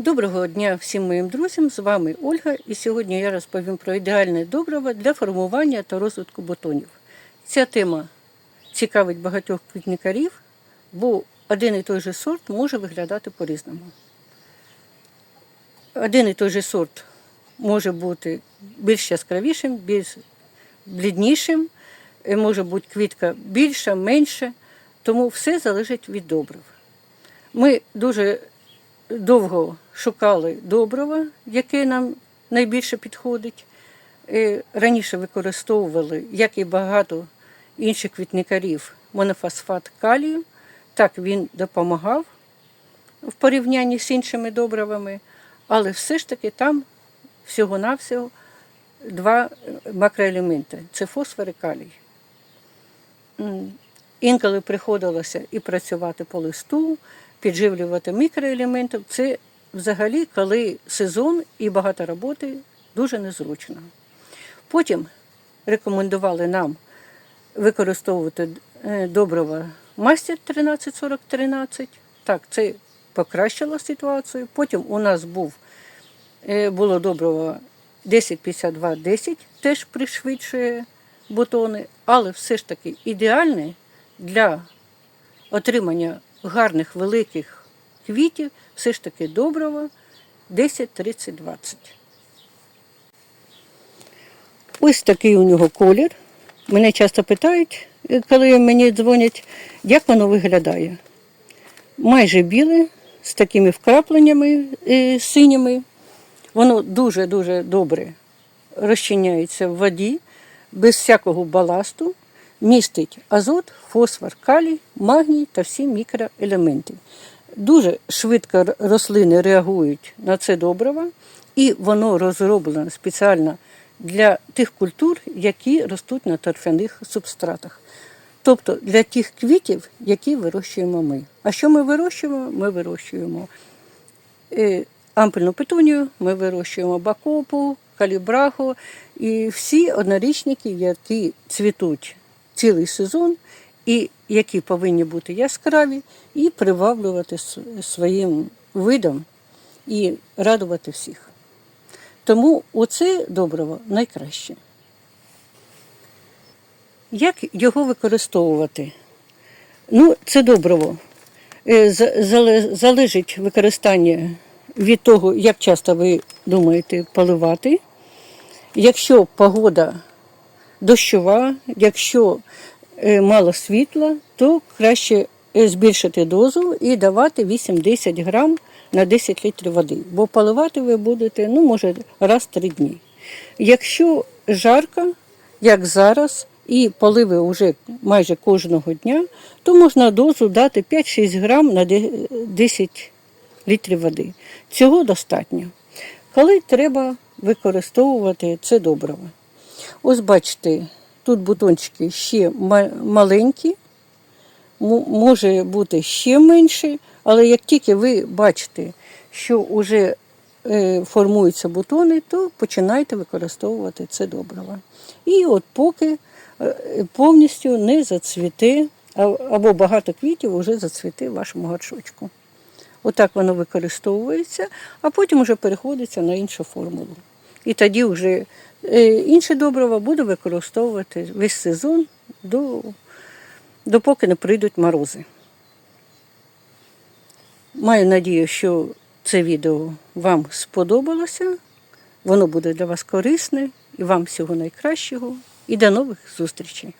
Доброго дня всім моїм друзям! З вами Ольга, і сьогодні я розповім про ідеальне добриво для формування та розвитку бутонів. Ця тема цікавить багатьох квітникарів, бо один і той же сорт може виглядати по-різному. Один і той же сорт може бути більш яскравішим, більш бліднішим, може бути квітка більша, менша, тому все залежить від добрив. Ми дуже довго шукали добрива, яке нам найбільше підходить. Раніше використовували, як і багато інших квітникарів, монофосфат калію. Так він допомагав в порівнянні з іншими добривами, але все ж таки там всього-навсього два макроелементи це фосфор і калій. Інколи приходилося і працювати по листу, підживлювати мікроелементів. Це взагалі, коли сезон і багато роботи, дуже незручно. Потім рекомендували нам використовувати е, добрива мастер 134013. Так, це покращило ситуацію. Потім у нас був, е, було добриво 105210, теж пришвидшує бутони, але все ж таки ідеальне для отримання гарних великих квітів, все ж таки доброго 10, 30, 20. Ось такий у нього колір. Мене часто питають, коли мені дзвонять, як воно виглядає. Майже біле, з такими вкрапленнями е, синіми. Воно дуже-дуже добре розчиняється в воді, без всякого баласту, містить азот, фосфор, калій, магній та всі мікроелементи. Дуже швидко рослини реагують на це добриво, і воно розроблено спеціально для тих культур, які ростуть на торфяних субстратах. Тобто для тих квітів, які вирощуємо ми. А що ми вирощуємо? Ми вирощуємо е, ампельну петунію, ми вирощуємо бакопу, калібраху і всі однорічники, які цвітуть цілий сезон, і які повинні бути яскраві, і приваблювати своїм видом і радувати всіх. Тому оце добриво найкраще. Як його використовувати? Ну, це добриво. Е, за- зале- Залежить використання від того, як часто ви думаєте поливати. Якщо погода дощова, якщо е, мало світла, то краще е, збільшити дозу і давати 8-10 грам на 10 літрів води. Бо поливати ви будете, ну, може, раз в три дні. Якщо жарко, як зараз, і поливи вже майже кожного дня, то можна дозу дати 5-6 грам на 10 літрів води. Цього достатньо. Коли треба використовувати це добриво. Ось бачите, тут бутончики ще маленькі, може бути ще менше, але як тільки ви бачите, що вже е, формуються бутони, то починайте використовувати це добриво. І от поки е, повністю не зацвіте, або багато квітів вже зацвіте вашому горшочку. Отак воно використовується, а потім вже переходиться на іншу формулу. І тоді вже інше добриво буду використовувати весь сезон, до, допоки не прийдуть морози. Маю надію, що це відео вам сподобалося. Воно буде для вас корисне і вам всього найкращого. І до нових зустрічей!